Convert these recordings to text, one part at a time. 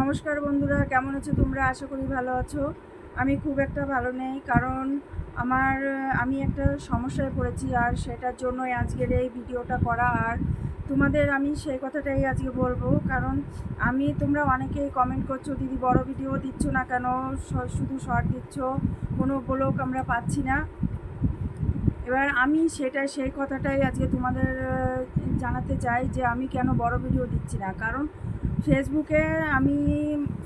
নমস্কার বন্ধুরা, কেমন আছো তোমরা? আশা করি ভালো আছো। আমি খুব একটা ভালো নেই, কারণ আমার, আমি একটা সমস্যায় পড়েছি আর সেটার জন্যই আজকের এই ভিডিওটা করা। আর তোমাদের আমি সেই কথাটাই আজকে বলব, কারণ আমি, তোমরা অনেকেই কমেন্ট করছ, দিদি, বড় ভিডিও দিচ্ছ না কেন? শুধু শর্ট দিচ্ছ? কোনো ব্লগ আমরা পাচ্ছি না। এবার আমি সেটা, সেই কথাটাই আজকে তোমাদের জানাতে চাই যে আমি কেন বড় ভিডিও দিচ্ছি না? কারণ ফেসবুকে আমি,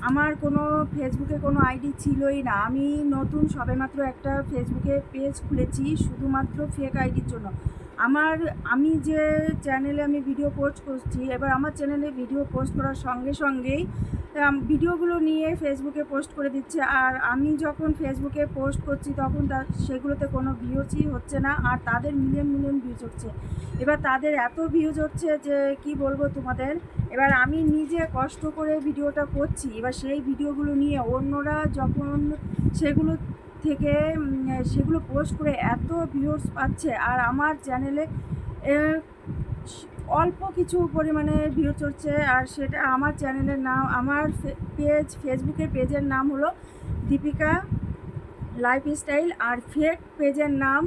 আমার কোনো, ফেসবুকে কোনো আইডি ছিলই না। আমি নতুন সবেমাত্র একটা ফেসবুকে পেজ খুলেছি, শুধুমাত্র ফেক আইডির জন্য। আমার, আমি যে চ্যানেলে আমি ভিডিও পোস্ট করছি, এবার আমার চ্যানেলে ভিডিও পোস্ট করার সঙ্গে সঙ্গেই ভিডিওগুলো নিয়ে ফেসবুকে পোস্ট করে দিচ্ছে। আর আমি যখন ফেসবুকে পোস্ট করছি, তখন তা, সেগুলোতে কোনো ভিউজই হচ্ছে না, আর তাদের মিলিয়ন মিলিয়ন ভিউজ হচ্ছে এবার তাদের এত ভিউজ হচ্ছে যে, কি বলব তোমাদের? এবার আমি নিজে কষ্ট করে ভিডিওটা করছি। এবার সেই ভিডিওগুলো নিয়ে অন্যরা যখন সেগুলো থেকে সেগুলো পোস্ট করে এত ভিউজ পাচ্ছে, আর আমার চ্যানেলে অল্প কিছু পরিমাণে ভিউ চলছে আর সেটা আমার চ্যানেলের নাম, আমার পেজ, ফেসবুকের পেজের নাম হলো দীপিকা লাইফস্টাইল আর ফেক পেজের নাম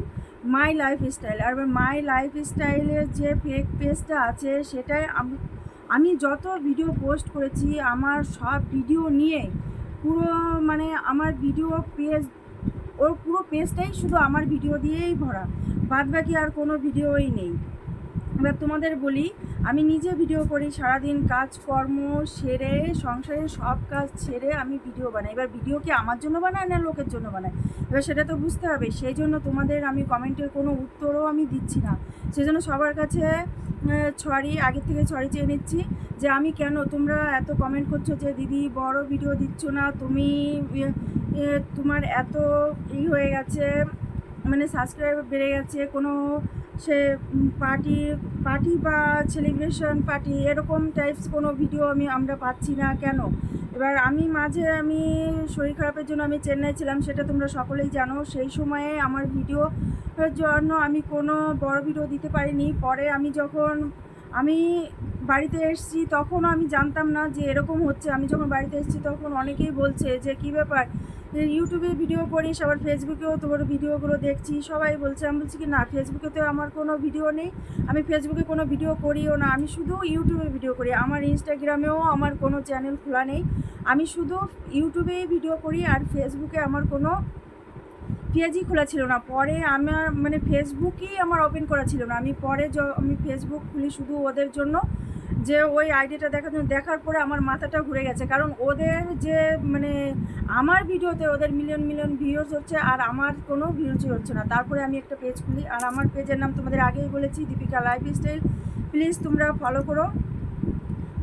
মাই লাইফস্টাইল। আর মাই লাইফস্টাইলের যে ফেক পেজটা আছে সেটাই আমি যত ভিডিও পোস্ট করেছি আমার সব ভিডিও নিয়ে পুরো মানে আমার ভিডিও পেজ, ওর পুরো পেজটাই শুধু আমার ভিডিও দিয়েই ভরা। বাদ বাকি আর কোনো ভিডিওই নেই। এবার তোমাদের বলি, আমি নিজে ভিডিও করি, সারাদিন কাজকর্ম সেরে সংসারের সব কাজ ছেড়ে আমি ভিডিও বানাই। এবার ভিডিও কি আমার জন্য বানায় না লোকের জন্য বানাই এবার সেটা তো বুঝতে হবে সেই জন্য তোমাদের আমি কমেন্টের কোনো উত্তরও আমি দিচ্ছি না। সেই জন্য সবার কাছে ছড়ি আগের থেকে ছড়ি চেয়ে নিচ্ছি যে আমি কেন তোমরা এত কমেন্ট করছ যে, দিদি, বড় ভিডিও দিচ্ছ না, তুমি তোমার এত ই হয়ে গেছে মানে সাবস্ক্রাইব বেড়ে গেছে, কোনো সে পার্টি পার্টি বা সেলিব্রেশন পার্টি এরকম টাইপস কোনো ভিডিও আমি, আমরা পাচ্ছি না। কেন? এবার আমি মাঝে আমি শরীর খারাপের জন্য আমি চেন্নাই ছিলাম, সেটা তোমরা সকলেই জানো। সেই সময়ে আমার ভিডিও জন্য আমি কোনো বড় ভিডিও দিতে পারিনি। পরে আমি যখন আমি বাড়িতে এসেছি, তখনও আমি জানতাম না যে এরকম হচ্ছে। আমি যখন বাড়িতে এসেছি, তখন অনেকেই বলছে যে, কী ব্যাপার? ইউটিউবে ভিডিও করিস আবার ফেসবুকেও তোমার ভিডিওগুলো দেখছি, সবাই বলছে, আমি বলছি কি না ফেসবুকে তো আমার কোনো ভিডিও নেই, আমি ফেসবুকে কোনো ভিডিও করিও না, আমি শুধু ইউটিউবে ভিডিও করি, আমার ইনস্টাগ্রামেও আমার কোনো চ্যানেল খোলা নেই, আমি শুধু ইউটিউবেই ভিডিও করি আর ফেসবুকে আমার কোনো পেজই খোলা ছিল না, পরে আমার মানে ফেসবুকই আমার ওপেন করা ছিল না, আমি পরে আমি ফেসবুক খুলি শুধু ওদের জন্য যে ওই আইডিটা দেখার দেখার পরে আমার মাথাটা ঘুরে গেছে। কারণ ওদের যে মানে আমার ভিডিওতে ওদের মিলিয়ন মিলিয়ন ভিউজ হচ্ছে আর আমার কোনো ভিউজই হচ্ছে না। তারপরে আমি একটা পেজ খুলি আর আমার পেজের নাম তোমাদের আগেই বলেছি, দীপিকা লাইফ স্টাইল প্লিজ তোমরা ফলো করো।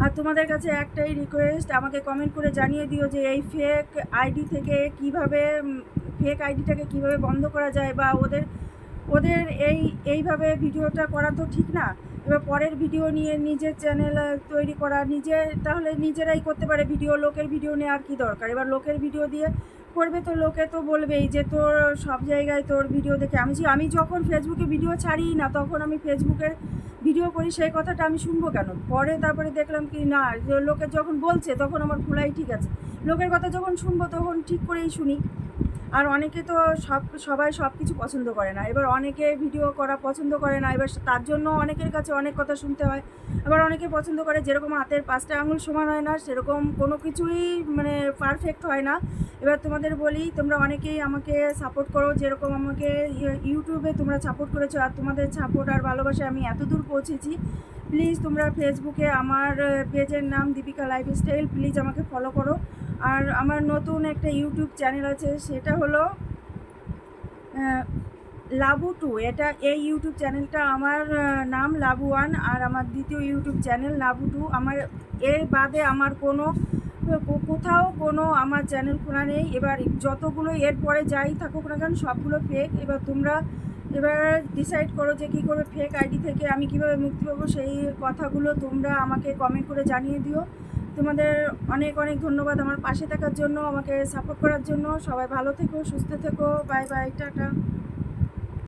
আর তোমাদের কাছে একটাই রিকোয়েস্ট আমাকে কমেন্ট করে জানিয়ে দিও যে এই ফেক আইডি থেকে কীভাবে ফেক আইডিটাকে কীভাবে বন্ধ করা যায় বা ওদের ওদের এই, এইভাবে ভিডিওটা করা তো ঠিক না। এবার পরের ভিডিও নিয়ে নিজের চ্যানেল তৈরি করা, নিজে, তাহলে নিজেরাই করতে পারে ভিডিও, লোকের ভিডিও নিয়ে আর কি দরকার? এবার লোকের ভিডিও দিয়ে করবে তো লোকে তো বলবেই যে তোর সব জায়গায় তোর ভিডিও দেখে। আমি আমি যখন ফেসবুকে ভিডিও ছাড়ি না, তখন আমি ফেসবুকের ভিডিও করি, সেই কথাটা আমি শুনব কেন? পরে তারপরে দেখলাম কি না লোকে যখন বলছে, তখন আমার খোলাই ঠিক আছে। লোকের কথা যখন শুনব, তখন ঠিক করেই শুনি। আর অনেকে তো সব, সবাই সব কিছু পছন্দ করে না। এবার অনেকে ভিডিও করা পছন্দ করে না, এবার তার জন্য অনেকের কাছে অনেক কথা শুনতে হয়। আবার অনেকে পছন্দ করে যেরকম হাতের পাঁচটা আঙুল সমান হয় না, সেরকম কোনো কিছুই মানে পারফেক্ট হয় না। এবার তোমাদের বলি, তোমরা অনেকেই আমাকে সাপোর্ট করো, যেরকম আমাকে ইউ- ইউটিউবে তোমরা সাপোর্ট করেছ, আর তোমাদের সাপোর্ট আর ভালোবাসায় আমি এত দূর পৌঁছেছি। প্লিজ তোমরা ফেসবুকে আমার পেজের নাম দীপিকা লাইফস্টাইল প্লিজ আমাকে ফলো করো। আর আমার নতুন একটা ইউটিউব চ্যানেল আছে, সেটা হলো লাবু টু। এটা এই ইউটিউব চ্যানেলটা আমার নাম লাবু ওয়ান আর আমার দ্বিতীয় ইউটিউব চ্যানেল লাবু টু। আমার, এর বাদে আমার কোনো কোথাও কোনো আমার চ্যানেল খোলা নেই। এবার যতগুলো এরপরে যাই থাকুক না কেন, সবগুলো ফেক এবার তোমরা এবার ডিসাইড করো যে কী করবে ফেক আইডি থেকে আমি কীভাবে মুক্তি পাবো, সেই কথাগুলো তোমরা আমাকে কমেন্ট করে জানিয়ে দিও। তোমাদের অনেক অনেক ধন্যবাদ আমার পাশে থাকার জন্য, আমাকে সাপোর্ট করার জন্য। সবাই ভালো থেকো, সুস্থ থেকো বাই বাই টাটা।